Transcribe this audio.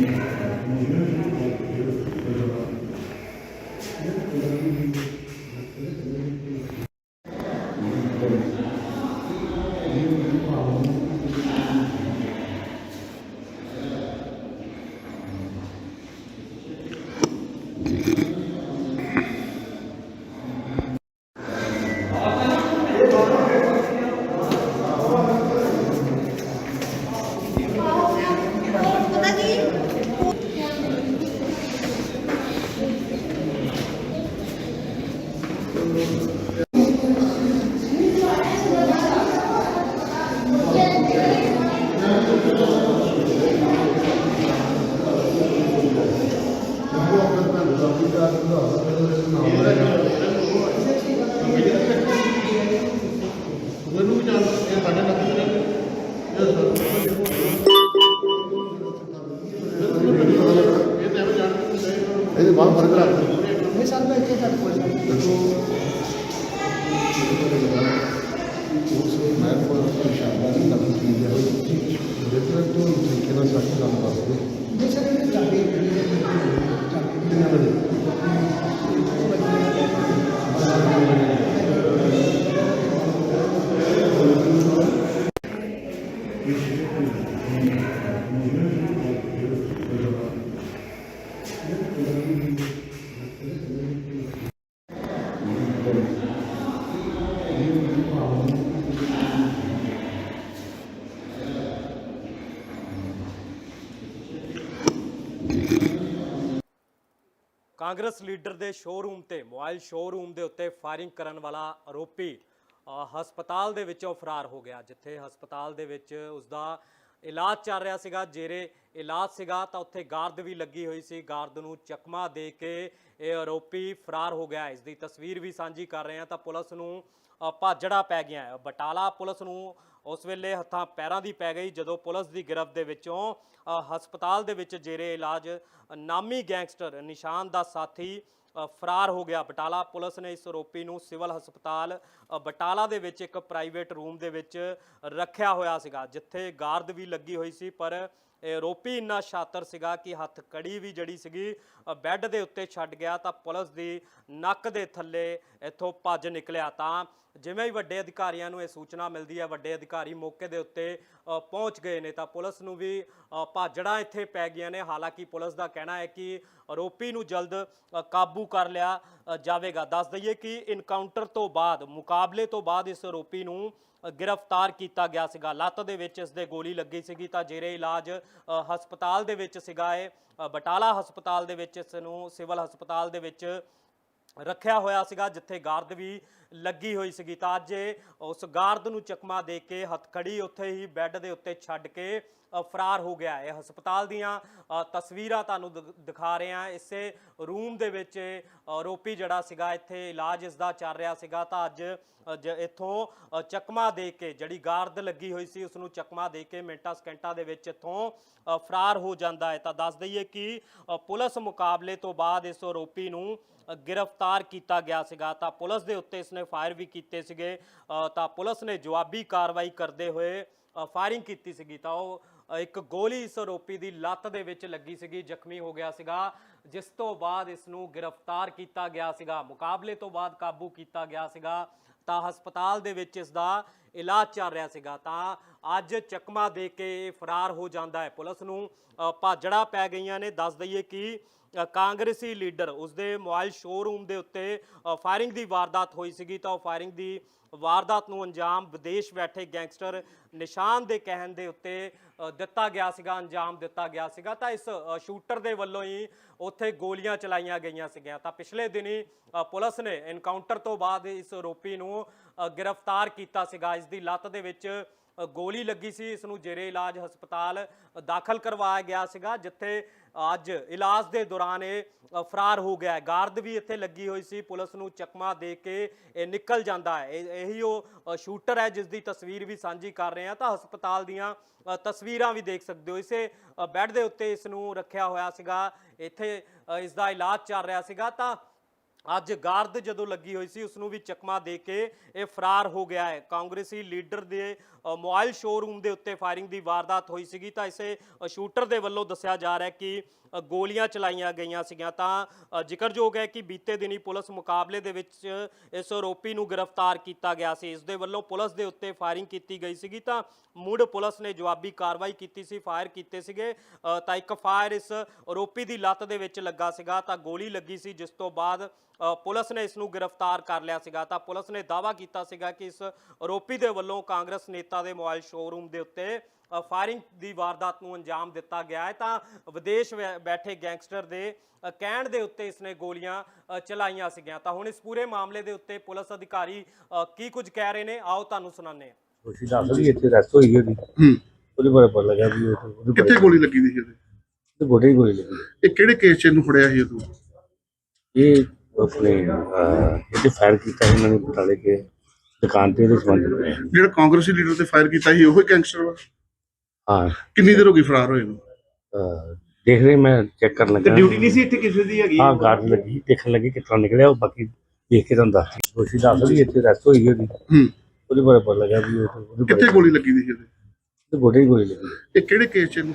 よろしくお願いします。ਇਹਦੇ ਬਾਹਰ ਫ਼ਰਕ ਰੱਖ ਨਹੀਂ ਸਰ ਮੈਂ ਇੱਥੇ ਤੁਹਾਡੇ ਕੋਲ ਉਸ ਮੈਂ ਕੋਲ ਇਸ਼ਾਰਾ ਨਹੀਂ ਕਰਦਾ ਕੀ ਹੈ ਡਿਫਰੈਂਟ ਤਰੀਕੇ ਨਾਲ ਸੱਚ ਕੰਮ ਕਰਦੇ ਕਾਂਗਰਸ ਲੀਡਰ ਦੇ ਸ਼ੋਰੂਮ ਤੇ ਮੋਬਾਈਲ ਸ਼ੋਰੂਮ ਦੇ ਉੱਤੇ ਫਾਇਰਿੰਗ ਕਰਨ ਵਾਲਾ ਆਰੋਪੀ ਅ, ਹਸਪਤਾਲ ਦੇ ਵਿੱਚੋਂ ਫਰਾਰ ਹੋ ਗਿਆ ਜਿੱਥੇ ਹਸਪਤਾਲ ਦੇ ਵਿੱਚ ਉਸ ਦਾ ਇਲਾਜ ਚੱਲ ਰਿਹਾ ਸੀਗਾ, ਜੇਰੇ ਇਲਾਜ ਸੀਗਾ, ਤਾਂ ਉੱਥੇ ਗਾਰਦ ਵੀ ਲੱਗੀ ਹੋਈ ਸੀ। ਗਾਰਦ ਨੂੰ ਚਕਮਾ ਦੇ ਕੇ ਇਹ ਆਰੋਪੀ ਫਰਾਰ ਹੋ ਗਿਆ। ਇਸ ਦੀ ਤਸਵੀਰ ਵੀ ਸਾਂਝੀ ਕਰ ਰਹੇ ਹਾਂ ਤਾਂ ਪੁਲਿਸ ਨੂੰ ਭਾਜੜਾ ਪੈ ਗਿਆ ਬਟਾਲਾ ਪੁਲਿਸ ਨੂੰ ਉਸ ਵੇਲੇ ਹੱਥਾਂ ਪੈਰਾਂ ਦੀ ਪੈ ਗਈ ਜਦੋਂ ਪੁਲਿਸ ਦੀ ਗਿਰਫਤ ਦੇ ਵਿੱਚੋਂ ਹਸਪਤਾਲ ਦੇ ਵਿੱਚ ਜੇਰੇ ਇਲਾਜ, ਨਾਮੀ ਗੈਂਗਸਟਰ ਨਿਸ਼ਾਨ ਦਾ ਸਾਥੀ ਫਰਾਰ ਹੋ ਗਿਆ। ਬਟਾਲਾ ਪੁਲਿਸ ਨੇ ਇਸ ਆਰੋਪੀ ਨੂੰ ਸਿਵਲ ਹਸਪਤਾਲ ਬਟਾਲਾ ਦੇ ਵਿੱਚ ਇੱਕ ਪ੍ਰਾਈਵੇਟ ਰੂਮ ਦੇ ਵਿੱਚ ਰੱਖਿਆ ਹੋਇਆ ਸੀਗਾ, ਜਿੱਥੇ ਗਾਰਦ ਵੀ ਲੱਗੀ ਹੋਈ ਸੀ, ਪਰ ਆਰੋਪੀ ਇੰਨਾ ਸ਼ਾਤਰ ਸੀਗਾ ਕਿ ਹੱਥ ਕੜੀ ਵੀ ਜੜੀ ਸੀਗੀ ਬੈੱਡ ਦੇ ਉੱਤੇ ਛੱਡ ਗਿਆ ਤਾਂ ਪੁਲਿਸ ਦੀ ਨੱਕ ਦੇ ਥੱਲੇ ਇੱਥੋਂ ਭੱਜ ਨਿਕਲਿਆ। ਤਾਂ ਜਿਵੇਂ ਹੀ ਵੱਡੇ ਅਧਿਕਾਰੀਆਂ ਨੂੰ ਇਹ ਸੂਚਨਾ ਮਿਲਦੀ ਹੈ, ਵੱਡੇ ਅਧਿਕਾਰੀ ਮੌਕੇ ਦੇ ਉੱਤੇ ਪਹੁੰਚ ਗਏ ਨੇ ਤਾਂ ਪੁਲਿਸ ਨੂੰ ਵੀ ਭਾਜੜਾਂ ਇੱਥੇ ਪੈ ਗਈਆਂ ਨੇ। ਹਾਲਾਂਕਿ ਪੁਲਿਸ ਦਾ ਕਹਿਣਾ ਹੈ ਕਿ ਆਰੋਪੀ ਨੂੰ ਜਲਦ ਕਾਬੂ ਕਰ ਲਿਆ ਜਾਵੇਗਾ। ਦੱਸ ਦਈਏ ਕਿ ਇਨਕਾਊਂਟਰ ਤੋਂ ਬਾਅਦ, ਮੁਕਾਬਲੇ ਤੋਂ ਬਾਅਦ ਇਸ ਆਰੋਪੀ ਨੂੰ ਗ੍ਰਿਫਤਾਰ ਕੀਤਾ ਗਿਆ ਸੀਗਾ। ਲੱਤ ਦੇ ਵਿੱਚ ਇਸ ਦੇ ਗੋਲੀ ਲੱਗੀ ਸੀਗੀ ਤਾਂ ਜੇਰੇ ਇਲਾਜ ਹਸਪਤਾਲ ਦੇ ਵਿੱਚ ਸੀਗਾ ਇਹ। ਬਟਾਲਾ ਹਸਪਤਾਲ ਦੇ ਵਿੱਚ ਇਸ ਨੂੰ, ਸਿਵਲ ਹਸਪਤਾਲ ਦੇ ਵਿੱਚ ਰੱਖਿਆ ਹੋਇਆ ਸੀਗਾ, ਜਿੱਥੇ ਗਾਰਦ ਵੀ ਲੱਗੀ ਹੋਈ ਸੀਗੀ। ਤਾਂ ਅੱਜ ਉਸ ਗਾਰਦ ਨੂੰ ਚਕਮਾ ਦੇ ਕੇ ਹੱਥਕੜੀ ਉੱਥੇ ਹੀ ਬੈੱਡ ਦੇ ਉੱਤੇ ਛੱਡ ਕੇ ਫਰਾਰ ਹੋ ਗਿਆ ਹੈ। ਹਸਪਤਾਲ ਦੀਆਂ ਤਸਵੀਰਾਂ ਤੁਹਾਨੂੰ ਦਿਖ- ਦਿਖਾ ਰਹੇ ਹਾਂ। ਇਸੇ ਰੂਮ ਦੇ ਵਿੱਚ ਇਹ ਆਰੋਪੀ ਜਿਹੜਾ ਸੀਗਾ, ਇੱਥੇ ਇਲਾਜ ਇਸ ਦਾ ਚੱਲ ਰਿਹਾ ਸੀਗਾ। ਤਾਂ ਅੱਜ ਜ- ਇੱਥੋਂ ਚਕਮਾ ਦੇ ਕੇ, ਜਿਹੜੀ ਗਾਰਦ ਲੱਗੀ ਹੋਈ ਸੀ ਉਸ ਨੂੰ ਚਕਮਾ ਦੇ ਕੇ ਮਿੰਟਾਂ ਸਕਿੰਟਾਂ ਦੇ ਵਿੱਚ ਇੱਥੋਂ ਫਰਾਰ ਹੋ ਜਾਂਦਾ ਹੈ। ਤਾਂ ਦੱਸ ਦਈਏ ਕਿ ਪੁਲਿਸ ਮੁਕਾਬਲੇ ਤੋਂ ਬਾਅਦ ਇਸ ਆਰੋਪੀ ਨੂੰ ਗ੍ਰਿਫਤਾਰ ਕੀਤਾ ਗਿਆ ਸੀਗਾ, ਤਾਂ ਪੁਲਿਸ ਦੇ ਉੱਤੇ ਇਸਨੇ ਫਾਇਰ ਵੀ ਕੀਤੇ ਸੀਗੇ ਤਾਂ ਪੁਲਿਸ ਨੇ ਜਵਾਬੀ ਕਾਰਵਾਈ ਕਰਦੇ ਹੋਏ ਫਾਇਰਿੰਗ ਕੀਤੀ ਸੀਗੀ, ਤਾਂ ਉਹ ਇੱਕ ਗੋਲੀ ਇਸ ਆਰੋਪੀ ਦੀ ਲੱਤ ਦੇ ਵਿੱਚ ਲੱਗੀ ਸੀਗੀ, ਜ਼ਖਮੀ ਹੋ ਗਿਆ ਸੀਗਾ, ਜਿਸ ਤੋਂ ਬਾਅਦ ਇਸ ਨੂੰ ਗ੍ਰਿਫਤਾਰ ਕੀਤਾ ਗਿਆ ਸੀਗਾ, ਮੁਕਾਬਲੇ ਤੋਂ ਬਾਅਦ ਕਾਬੂ ਕੀਤਾ ਗਿਆ ਸੀਗਾ, ਤਾਂ ਹਸਪਤਾਲ ਦੇ ਵਿੱਚ ਇਸ ਦਾ ਇਲਾਜ ਚੱਲ ਰਿਹਾ ਸੀਗਾ ਤਾਂ ਅੱਜ ਚਕਮਾ ਦੇ ਕੇ ਇਹ ਫਰਾਰ ਹੋ ਜਾਂਦਾ ਹੈ ਪੁਲਿਸ ਨੂੰ। ਅ, ਭਾਜੜਾ ਪੈ ਗਈਆਂ ਨੇ। ਦੱਸ ਦਈਏ ਕਿ ਕਾਂਗਰਸੀ ਲੀਡਰ ਉਸਦੇ ਮੋਬਾਈਲ ਸ਼ੋਰੂਮ ਦੇ ਉੱਤੇ ਫਾਇਰਿੰਗ ਦੀ ਵਾਰਦਾਤ ਹੋਈ ਸੀਗੀ ਤਾਂ ਉਹ ਫਾਇਰਿੰਗ ਦੀ ਵਾਰਦਾਤ ਨੂੰ ਅੰਜਾਮ ਵਿਦੇਸ਼ ਬੈਠੇ ਗੈਂਗਸਟਰ ਨਿਸ਼ਾਨ ਦੇ ਕਹਿਣ ਦੇ ਉੱਤੇ ਦਿੱਤਾ ਗਿਆ ਸੀਗਾ ਅੰਜਾਮ ਦਿੱਤਾ ਗਿਆ ਸੀਗਾ। ਤਾਂ ਇਸ ਸ਼ੂਟਰ ਦੇ ਵੱਲੋਂ ਹੀ ਉੱਥੇ ਗੋਲੀਆਂ ਚਲਾਈਆਂ ਗਈਆਂ ਸੀਗੀਆਂ। ਤਾਂ ਪਿਛਲੇ ਦਿਨੀ ਪੁਲਿਸ ਨੇ ਐਨਕਾਊਂਟਰ ਤੋਂ ਬਾਅਦ ਇਸ ਆਰੋਪੀ ਨੂੰ ਗ੍ਰਿਫਤਾਰ ਕੀਤਾ ਸੀਗਾ। ਇਸ ਦੀ ਲੱਤ ਦੇ ਵਿੱਚ ਗੋਲੀ ਲੱਗੀ ਸੀ। ਇਸ ਨੂੰ ਜੇਰੇ ਇਲਾਜ ਹਸਪਤਾਲ ਦਾਖਲ ਕਰਵਾਇਆ ਗਿਆ ਸੀਗਾ ਜਿੱਥੇ ਅੱਜ ਇਲਾਜ ਦੇ ਦੌਰਾਨ ਇਹ ਫਰਾਰ ਹੋ ਗਿਆ ਗਾਰਦ ਵੀ ਇੱਥੇ ਲੱਗੀ ਹੋਈ ਸੀ। ਪੁਲਿਸ ਨੂੰ ਚਕਮਾ ਦੇ ਕੇ ਇਹ ਨਿਕਲ ਜਾਂਦਾ ਹੈ। ਇਹ- ਇਹੀ ਉਹ ਸ਼ੂਟਰ ਹੈ ਜਿਸ ਦੀ ਤਸਵੀਰ ਵੀ ਸਾਂਝੀ ਕਰ ਰਹੇ ਹਾਂ। ਤਾਂ ਹਸਪਤਾਲ ਦੀਆਂ ਤਸਵੀਰਾਂ ਵੀ ਦੇਖ ਸਕਦੇ ਹੋ। ਇਸੇ ਬੈੱਡ ਦੇ ਉੱਤੇ ਇਸ ਨੂੰ ਰੱਖਿਆ ਹੋਇਆ ਸੀਗਾ। ਇੱਥੇ ਅ, ਇਸ ਦਾ ਇਲਾਜ ਚੱਲ ਰਿਹਾ ਸੀਗਾ। ਤਾਂ ਅੱਜ ਗਾਰਦ ਜਦੋਂ ਲੱਗੀ ਹੋਈ ਸੀ ਉਸ ਨੂੰ ਵੀ ਚਕਮਾ ਦੇ ਕੇ ਇਹ ਫਰਾਰ ਹੋ ਗਿਆ ਹੈ। ਕਾਂਗਰਸੀ ਲੀਡਰ ਦੇ ਅ, ਮੋਬਾਈਲ ਸ਼ੋਰੂਮ ਦੇ ਉੱਤੇ ਫਾਇਰਿੰਗ ਦੀ ਵਾਰਦਾਤ ਹੋਈ ਸੀਗੀ ਤਾਂ ਇਸੇ ਸ਼ੂਟਰ ਦੇ ਵੱਲੋਂ ਦੱਸਿਆ ਜਾ ਰਿਹਾ ਕਿ ਗੋਲੀਆਂ ਚਲਾਈਆਂ ਗਈਆਂ ਸੀਗੀਆਂ ਤਾਂ ਜ਼ਿਕਰਯੋਗ ਹੈ ਕਿ ਬੀਤੇ ਦਿਨੀ ਪੁਲਿਸ ਮੁਕਾਬਲੇ ਦੇ ਵਿੱਚ ਇਸ ਆਰੋਪੀ ਨੂੰ ਗ੍ਰਿਫਤਾਰ ਕੀਤਾ ਗਿਆ ਸੀ। ਇਸ ਦੇ ਵੱਲੋਂ ਪੁਲਿਸ ਦੇ ਉੱਤੇ ਫਾਇਰਿੰਗ ਕੀਤੀ ਗਈ ਸੀਗੀ ਤਾਂ ਮੁੜ ਪੁਲਿਸ ਨੇ ਜਵਾਬੀ ਕਾਰਵਾਈ ਕੀਤੀ ਸੀ ਫਾਇਰ ਕੀਤੇ ਸੀਗੇ। ਤਾਂ ਇੱਕ ਫਾਇਰ ਇਸ ਆਰੋਪੀ ਦੀ ਲੱਤ ਦੇ ਵਿੱਚ ਲੱਗਾ ਸੀਗਾ ਤਾਂ ਗੋਲੀ ਲੱਗੀ ਸੀ ਜਿਸ ਤੋਂ ਬਾਅਦ ਪੁਲਿਸ ਨੇ ਇਸ ਨੂੰ ਗ੍ਰਿਫਤਾਰ ਕਰ ਲਿਆ ਸੀਗਾ ਤਾਂ ਪੁਲਿਸ ਨੇ ਦਾਅਵਾ ਕੀਤਾ ਸੀਗਾ ਕਿ ਇਸ ਆਰੋਪੀ ਦੇ ਵੱਲੋਂ ਕਾਂਗਰਸ ਨੇਤਾ ਦੇ ਮੋਬਾਈਲ ਸ਼ੋਰੂਮ ਦੇ ਉੱਤੇ ਫਾਇਰਿੰਗ ਦੀ ਵਾਰਦਾਤ ਨੂੰ ਅੰਜਾਮ ਦਿੱਤਾ ਗਿਆ ਹੈ ਤਾਂ ਵਿਦੇਸ਼ ਬੈਠੇ ਗੈਂਗਸਟਰ ਦੇ ਕਹਿਣ ਦੇ ਉੱਤੇ ਇਸਨੇ ਗੋਲੀਆਂ ਚਲਾਈਆਂ ਸੀਗੀਆਂ। ਤਾਂ ਹੁਣ ਇਸ ਪੂਰੇ ਮਾਮਲੇ ਦੇ ਉੱਤੇ ਪੁਲਿਸ ਅਧਿਕਾਰੀ ਕੀ ਕੁਝ ਕਹਿ ਰਹੇ ਨੇ? ਆਓ ਤੁਹਾਨੂੰ ਸੁਣਾਉਂਦੇ ਹਾਂ। ਖੁਸ਼ੀ ਦੱਸ ਵੀ ਇੱਥੇ ਰੈਸਟ ਹੋਈ ਉਹਦੀ। ਉਹਦੇ ਬਾਰੇ ਪਤਾ ਲੱਗਾ ਵੀ ਉਹ ਉਹਦੇ ਕਿੱਥੇ ਗੋਲੀ ਲੱਗੀ ਸੀ ਇਹਦੇ ਤੇ ਗੋਡੇ ਗੋਲੀ ਲੱਗੀ ਇਹ ਕਿਹੜੇ ਕੇਸ 'ਚ ਇਹਨੂੰ ਫੜਿਆ ਸੀ ਉਦੋਂ ਇਹ ਉਸਨੇ ਇਹਦੇ ਫਾਇਰ ਕੀਤਾ ਸੀ ਇਹਨਾਂ ਨੇ ਬਟਾਲੇ ਕੇ ਦੁਕਾਨ ਤੇ ਉਹਦੇ ਸੰਬੰਧ ਵਿੱਚ। ਜਿਹੜਾ ਕਾਂਗਰਸੀ ਲੀਡਰ ਤੇ ਫਾਇਰ ਕੀਤਾ ਸੀ ਉਹ ਹੀ ਗੈਂਗਸਟਰ ਵਾ? ਹਾਂ। ਕਿੰਨੀ ਦੇਰ ਹੋ ਗਈ ਫਰਾਰ ਹੋਏ ਨੂੰ? ਦੇਖ ਰਹੇ ਮੈਂ ਚੈੱਕ ਕਰਨ ਲੱਗਾ। ਡਿਊਟੀ ਨਹੀਂ ਸੀ ਇੱਥੇ ਕਿਸੇ ਦੀ ਹੈਗੀ? ਹਾਂ ਗਾਰਡ ਲੱਗੀ ਦੇਖਣ ਲੱਗੀ ਕਿਤਨਾ ਨਿਕਲਿਆ ਉਹ ਬਾਕੀ ਦੇਖ ਕੇ ਤੁਹਾਨੂੰ ਦੱਸ ਦਿੰਦੇ ਦੋਸ਼ੀ ਦੱਸ ਵੀ ਇੱਥੇ ਰੈਸਟ ਹੋਈ ਉਹਦੀ। ਹੂੰ। ਉਹਦੇ ਬਾਰੇ ਪਤਾ ਲੱਗਾ ਵੀ ਕਿੱਥੇ ਗੋਲੀ ਲੱਗੀ ਸੀ ਇਹਦੇ ਗੋਡੇ ਹੀ ਗੋਲੀ ਲੱਗੀ। ਇਹ ਕਿਹੜੇ ਕੇਸ ਚ ਇਹਨੂੰ?